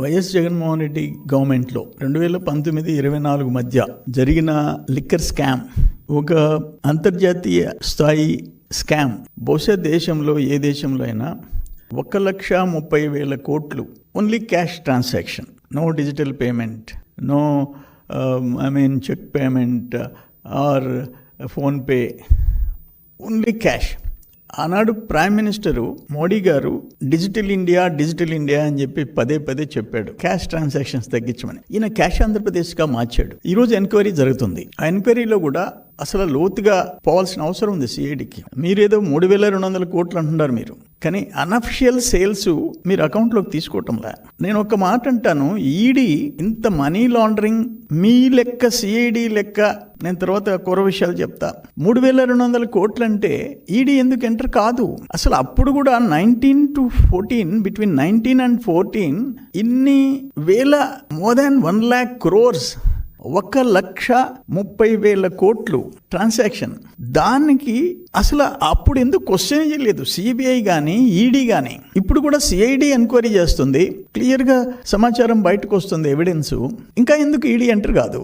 YS Jaganmohan Reddy గవర్నమెంట్లో రెండు వేల పంతొమ్మిది ఇరవై నాలుగు మధ్య జరిగిన లిక్కర్ స్కామ్ ఒక అంతర్జాతీయ స్థాయి స్కామ్. బహుశా దేశంలో ఏ దేశంలో అయినా ఒక లక్ష ముప్పై వేల కోట్లు only cash transaction. No digital payment no I mean cheque payment or PhonePe only cash. ఆనాడు prime minister Modi garu digital India digital India అని చెప్పి పదే పదే చెప్పాడు. క్యాష్ ట్రాన్సాక్షన్స్ తగ్గించమని. ఈయన క్యాష్ ఆంధ్రప్రదేశ్గా మార్చాడు. ఈరోజు రోజు ఎంక్వైరీ జరుగుతుంది. ఆ ఎంక్వైరీలో కూడా అసలు లోతుగా పోవాల్సిన అవసరం ఉంది సిఐడికి. మీరేదో మూడు వేల రెండు వందల కోట్లు అంటున్నారు మీరు. కానీ అనఫిషియల్ సేల్స్ మీరు అకౌంట్లోకి తీసుకోవటంలా. నేను ఒక మాట అంటాను ఈడీ ఇంత మనీ లాండరింగ్ మీ లెక్క సిఐడి లెక్క నేను తర్వాత కూర విషయాలు చెప్తా. మూడు వేల రెండు వందల కోట్లు అంటే ఈడీ ఎందుకు ఎంటర్ కాదు? అసలు అప్పుడు కూడా nineteen to fourteen between nineteen and fourteen ఇన్ని వేల more than one lakh crores ఒక లక్ష ముప్పై వేల కోట్లు ట్రాన్సాక్షన్. దానికి అసలు అప్పుడు ఎందుకు క్వశ్చన్ చేయలేదు సిబిఐ కానీ ఈడీ కానీ ఇప్పుడు కూడా సిఐడి ఎంక్వైరీ చేస్తుంది. క్లియర్గా సమాచారం బయటకు వస్తుంది ఎవిడెన్స్ ఇంకా ఎందుకు ఈడీ ఎంటర్ కాదు?